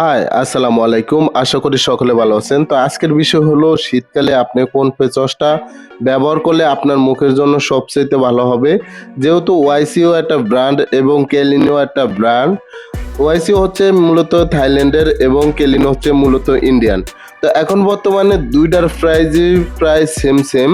High আসসালামু আলাইকুম। আশা করি সকলে ভালো আছেন। তো আজকের বিষয় হলো, শীতকালে আপনি কোন ফেস ব্যবহার করলে আপনার মুখের জন্য সবচেয়ে ভালো হবে? যেহেতু ওয়াইসিও একটা ব্র্যান্ড এবং কেলিনিও একটা ব্র্যান্ড ওয়াইসি হচ্ছে মূলত থাইল্যান্ডের এবং কেলিনো হচ্ছে মূলত ইন্ডিয়ান। তো এখন বর্তমানে দুইটার প্রাইজই প্রায় সেম সেম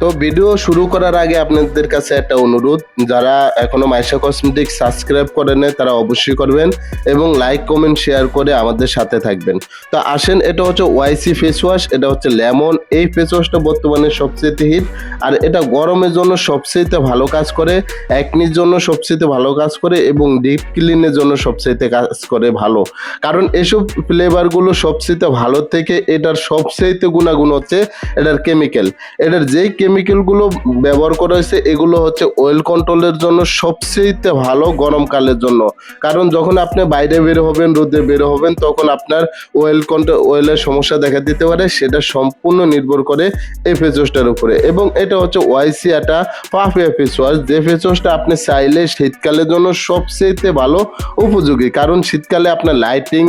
তো ভিডিও শুরু করার আগে আপনাদের কাছে একটা অনুরোধ, যারা এখনও মাইশা কসমেটিক সাবস্ক্রাইব করেন তারা অবশ্যই করবেন এবং লাইক, কমেন্ট, শেয়ার করে আমাদের সাথে থাকবেন। তো আসেন, এটা হচ্ছে ওয়াইসি ফেস ওয়াশ এটা হচ্ছে লেমন। এই ফেস ওয়াশটা বর্তমানে সবচেয়ে হিট, আর এটা গরমের জন্য সবচেয়ে ভালো কাজ করে একনির জন্য সবচেয়ে ভালো কাজ করে এবং ডিপ ক্লিনের জন্য সবচেয়ে কাজ করে ভালো। কারণ এসব ফ্লেভারগুলো সবচেয়ে ভালো থেকে এটার সবচেয়ে গুণাগুণ হচ্ছে এটার কেমিক্যাল এটার যেই কেমিক্যালগুলো ব্যবহার করা হয়েছে, এগুলো হচ্ছে অয়েল কন্ট্রোলের জন্য সবচেয়ে ভালো গরমকালের জন্য। কারণ যখন আপনি বাইরে বের হবেন, রোদে বের হবেন, তখন আপনার অয়েল কন্ট্রোল অয়েলের সমস্যা দেখা দিতে পারে, সেটা সম্পূর্ণ নির্ভর করে এই ফেস ওয়াশটার উপরে। এবং এটা হচ্ছে ওয়াইসি একটা পাফিয়া ফেস ওয়াশ যে ফেস ওয়াশটা আপনি চাইলে শীতকালের জন্য সবচেয়ে ভালো উপযোগী। কারণ শীতকালে আপনার লাইটিং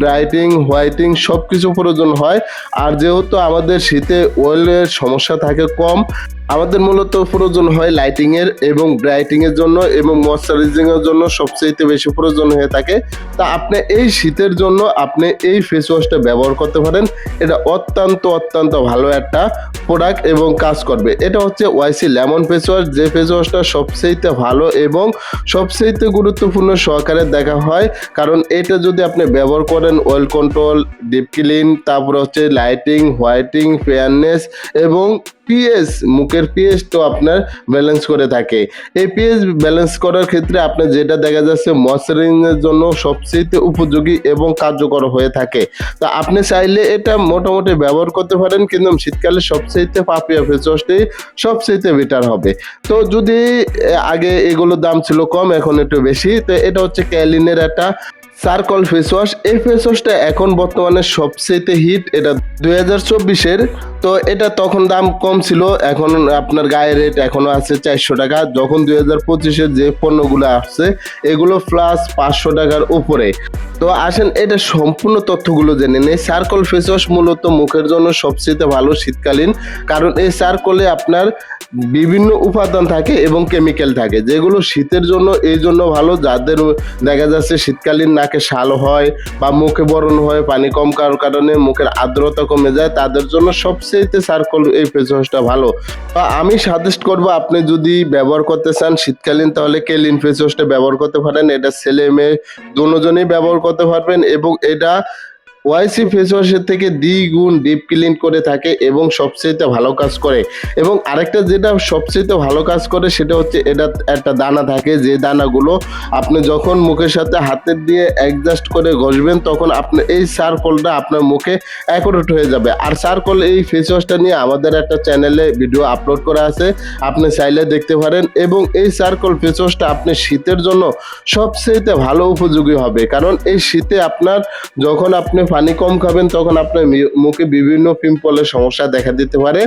ব্রাইটিং হোয়াইটিং সব কিছু প্রয়োজন হয়। আর যেহেতু আমাদের শীতে অয়েলের সমস্যা থাকে কম আমাদের মূলত প্রয়োজন হয় লাইটিং এর এবং ব্রাইটিং এর জন্য এবং ময়শ্চারাইজিং এর জন্য সবচেয়ে বেশি প্রয়োজন হয়ে থাকে। তা আপনি এই শীতের জন্য আপনি এই ফেস ওয়াশটা ব্যবহার করতে পারেন। এটা অত্যন্ত অত্যন্ত ভালো একটা প্রোডাক্ট এবং কাজ করবে। এটা হচ্ছে ওয়াইসি লেমন ফেস ওয়াশ যে ফেস ওয়াশটা সবচেয়ে ভালো এবং সবচেয়ে গুরুত্বপূর্ণ সহকারে দেখা হয়। কারণ এটা যদি আপনি ব্যবহার করেন অয়েল কন্ট্রোল ডিপ ক্লিন তারপরে হচ্ছে লাইটিং হোয়াইটিং ফেয়ারনেস এবং পিএস মুখের পিএস তো আপনার ব্যালেন্স করে থাকে। এই পিএস ব্যালেন্স করার ক্ষেত্রে আপনার যেটা দেখা যাচ্ছে ময়শ্চারাইজিং এর জন্য সবচেয়ে উপযোগী এবং কার্যকর হয়ে থাকে। তা আপনি চাইলে এটা মোটামুটি ব্যবহার করতে পারেন, কিন্তু শীতকালে সবচেয়ে পাপিয়া ফেস ওয়াশটাই সবচেয়ে বেটার হবে। তো যদি, আগে এগুলোর দাম ছিল কম, এখন একটু বেশি, তো এটা হচ্ছে ক্যালিনের একটা সার্কল ফেস ওয়াশ এই ফেস ওয়াশটা এখন বর্তমানে সবচেয়ে হিট এটা দুই হাজার চব্বিশের। তো এটা তখন দাম কম ছিল, এখন আপনার গায়ের রেট এখনও আছে চারশো টাকা। যখন দুই হাজার পঁচিশের যে পণ্যগুলো আসছে, এগুলো প্লাস পাঁচশো টাকার উপরে। তো আসেন, এটা সম্পূর্ণ তথ্যগুলো জেনে নেই। সার্কল ফেস ওয়াশ মূলত মুখের জন্য সবচেয়ে ভালো শীতকালীন। কারণ এই সার্কলে আপনার বিভিন্ন উপাদান থাকে এবং কেমিক্যাল থাকে। যেগুলো শীতের জন্য এই জন্য ভালো, যাদের দেখা যাচ্ছে শীতকালীন নাকে শাল হয় বা মুখে বরণ হয়, পানি কম কার- কারণে মুখের আর্দ্রতা কমে যায়, তাদের জন্য সবচেয়ে সার্কল এই ফেস ওয়াশটা ভালো। বা আমি সাজেস্ট করব আপনি যদি ব্যবহার করতে চান শীতকালীন, তাহলে কেলিন ফেস ওয়াশটা ব্যবহার করতে পারেন। এটা ছেলে মেয়ে দুজনেই ব্যবহার করতে পারবেন এবং এটা ওয়াইসি ফেস ওয়াশের থেকে দ্বিগুণ ডিপ ক্লিন করে থাকে এবং সবচেয়ে ভালো কাজ করে। এবং আরেকটা যেটা সবচেয়ে ভালো কাজ করে সেটা হচ্ছে এটা একটা দানা থাকে। যে দানাগুলো আপনি যখন মুখের সাথে হাতের দিয়ে অ্যাডজাস্ট করে ঘষবেন, তখন আপনি এই সার্কলটা আপনার মুখে অ্যাকোরেট হয়ে যাবে। আর সার্কল এই ফেস ওয়াশটা নিয়ে আমাদের একটা চ্যানেলে ভিডিও আপলোড করা আছে। আপনি চাইলে দেখতে পারেন এবং এই সার্কল ফেস ওয়াশটা আপনি শীতের জন্য সবচেয়ে ভালো উপযোগী হবে। কারণ এই শীতে আপনার যখন আপনি পানি কম খাবেন, তখন আপনার মুখে বিভিন্ন পিম্পলের সমস্যা দেখা দিতে পারে।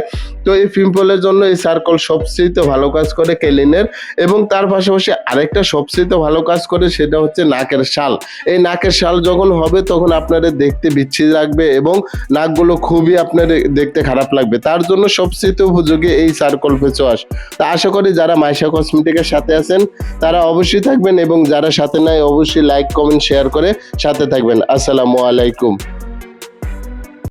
তো এই পিম্পলের জন্য এই সার্কল সবচেয়ে ভালো কাজ করে কেলিনের এবং তার পাশাপাশি আরেকটা সবচেয়ে ভালো কাজ করে সেটা হচ্ছে নাকের শাল। এই নাকের শাল যখন হবে তখন আপনাদের দেখতে বিচ্ছিরি লাগবে এবং নাকগুলো খুবই আপনার দেখতে খারাপ লাগবে। তার জন্য সবচেয়ে উপযোগী এই সার্কল ফেস ওয়াশ তা আশা করি যারা মাইশা কসমেটিকের সাথে আছেন, তারা অবশ্যই থাকবেন এবং যারা সাথে নাই, অবশ্যই লাইক, কমেন্ট, শেয়ার করে সাথে থাকবেন। আসসালামু আলাইকুম।